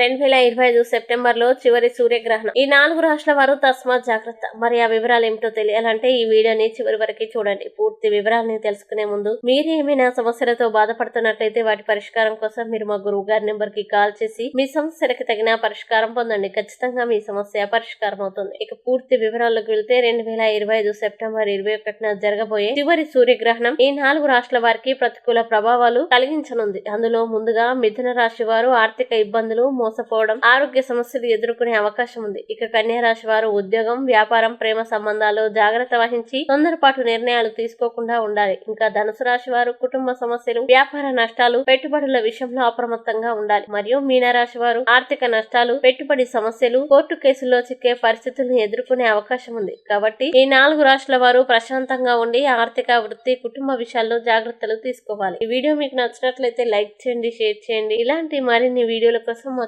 రెండు వేల ఇరవై ఐదు సెప్టెంబర్లో చివరి సూర్యగ్రహణం. ఈ నాలుగు రాష్ట్రాల వారు తస్మాత్ జాగ్రత్త. మరి ఆ వివరాలు ఏమిటో తెలియాలంటే ఈ వీడియోని చివరి వరకు చూడండి. పూర్తి వివరాలని తెలుసుకునే ముందు మీరు ఏమైనా సమస్యలతో బాధపడుతున్నట్లయితే వాటి పరిష్కారం కోసం మీరు మా గురువు గారి నెంబర్కి కాల్ చేసి మీ సమస్యలకు తగిన పరిష్కారం పొందండి. ఖచ్చితంగా మీ సమస్య పరిష్కారం అవుతుంది. ఇక పూర్తి వివరాల్లోకి వెళ్తే రెండు వేల ఇరవై ఐదు సెప్టెంబర్ ఇరవై ఒకటిన జరగబోయే చివరి సూర్యగ్రహణం ఈ నాలుగు రాష్ట్రాల వారికి ప్రతికూల ప్రభావాలు కలిగించనుంది. అందులో ముందుగా మిథున రాశి వారు ఆర్థిక ఇబ్బందులు మోసపోవడం ఆరోగ్య సమస్యలు ఎదుర్కొనే అవకాశం ఉంది. ఇక కన్యా రాశి వారు ఉద్యోగం వ్యాపారం ప్రేమ సంబంధాలు జాగ్రత్త వహించి తొందరపాటు నిర్ణయాలు తీసుకోకుండా ఉండాలి. ఇంకా ధనుసు రాశి వారు కుటుంబ సమస్యలు వ్యాపార నష్టాలు పెట్టుబడుల విషయంలో అప్రమత్తంగా ఉండాలి. మరియు మీనరాశి వారు ఆర్థిక నష్టాలు పెట్టుబడి సమస్యలు కోర్టు కేసుల్లో చిక్కే పరిస్థితులను ఎదుర్కొనే అవకాశం ఉంది. కాబట్టి ఈ నాలుగు రాష్ట్రాల వారు ప్రశాంతంగా ఉండి ఆర్థిక వృత్తి కుటుంబ విషయాల్లో జాగ్రత్తలు తీసుకోవాలి. ఈ వీడియో మీకు నచ్చినట్లయితే లైక్ చేయండి షేర్ చేయండి. ఇలాంటి మరిన్ని వీడియోల కోసం మా